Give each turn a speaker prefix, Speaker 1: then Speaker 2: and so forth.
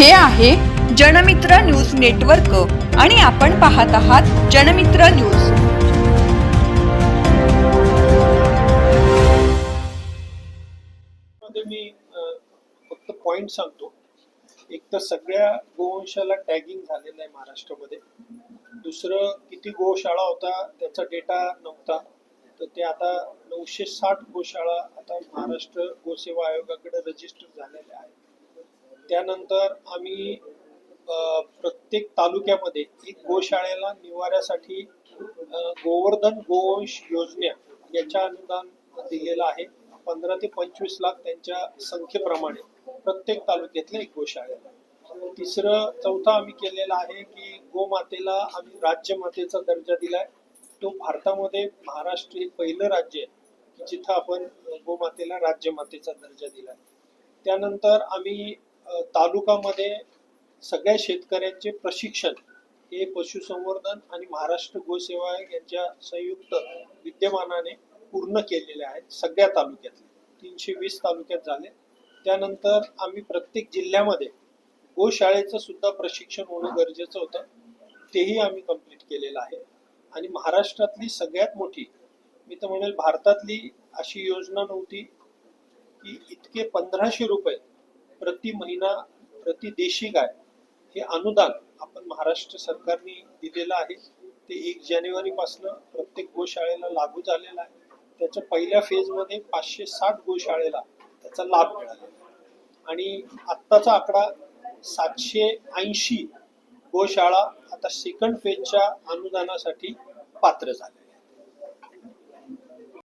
Speaker 1: हे आहे Janmitra news network आणि आपण पाहत आहात जनमित्र न्यूज.
Speaker 2: मी फक्त पॉइंट सांगतो. एक तर सगळ्या गोवंशाला टॅगिंग झालेलं आहे महाराष्ट्रामध्ये. दुसरं किती गोशाळा होता त्याचा डेटा नव्हता. तर ते आता नऊशे साठ गोशाळा आता महाराष्ट्र गोसेवा आयोगाकडे रजिस्टर झालेल्या आहेत. त्यानंतर आम्ही प्रत्येक तालुक्यामध्ये एक गोशाळेला निवाऱ्यासाठी गोवर्धन गोवंश योजना याच्या अनुदान दिलेलं आहे. पंधरा ते पंचवीस लाख त्यांच्या संख्येप्रमाणे प्रत्येक तालुक्यातल्या एक गोशाळेला तिसरं चौथं आम्ही केलेलं आहे की गोमातेला आम्ही राज्यमातेचा दर्जा दिलाय. तो भारतामध्ये महाराष्ट्र हे पहिलं राज्य आहे की जिथं आपण गोमातेला राज्यमातेचा दर्जा दिलाय. त्यानंतर आम्ही तालुकामध्ये सगळ्या शेतकऱ्यांचे प्रशिक्षण हे पशुसंवर्धन आणि महाराष्ट्र गोसेवा आयोग यांच्या संयुक्त विद्यमानाने पूर्ण केलेले आहेत सगळ्या तालुक्यातले. तीनशे वीस तालुक्यात झाले. त्यानंतर आम्ही प्रत्येक जिल्ह्यामध्ये गोशाळेचं सुद्धा प्रशिक्षण होणं गरजेचं होतं. तेही आम्ही कंप्लीट केलेलं आहे. आणि महाराष्ट्रातली सगळ्यात मोठी मी तर म्हणेल भारतातली अशी योजना नव्हती की इतके पंधराशे रुपये प्रति महिना प्रति देशी गाय हे अनुदान आपण महाराष्ट्र सरकारने दिलेलं आहे. ते एक जानेवारी पासून प्रत्येक गोशाळेला लागू झालेलं आहे. त्याच्या पहिल्या फेजमध्ये पाचशे साठ गोशाळेला त्याचा लाभ मिळाला. आणि आत्ताचा आकडा सातशे ऐंशी गोशाळा आता सेकंड फेजच्या अनुदानासाठी पात्र झाले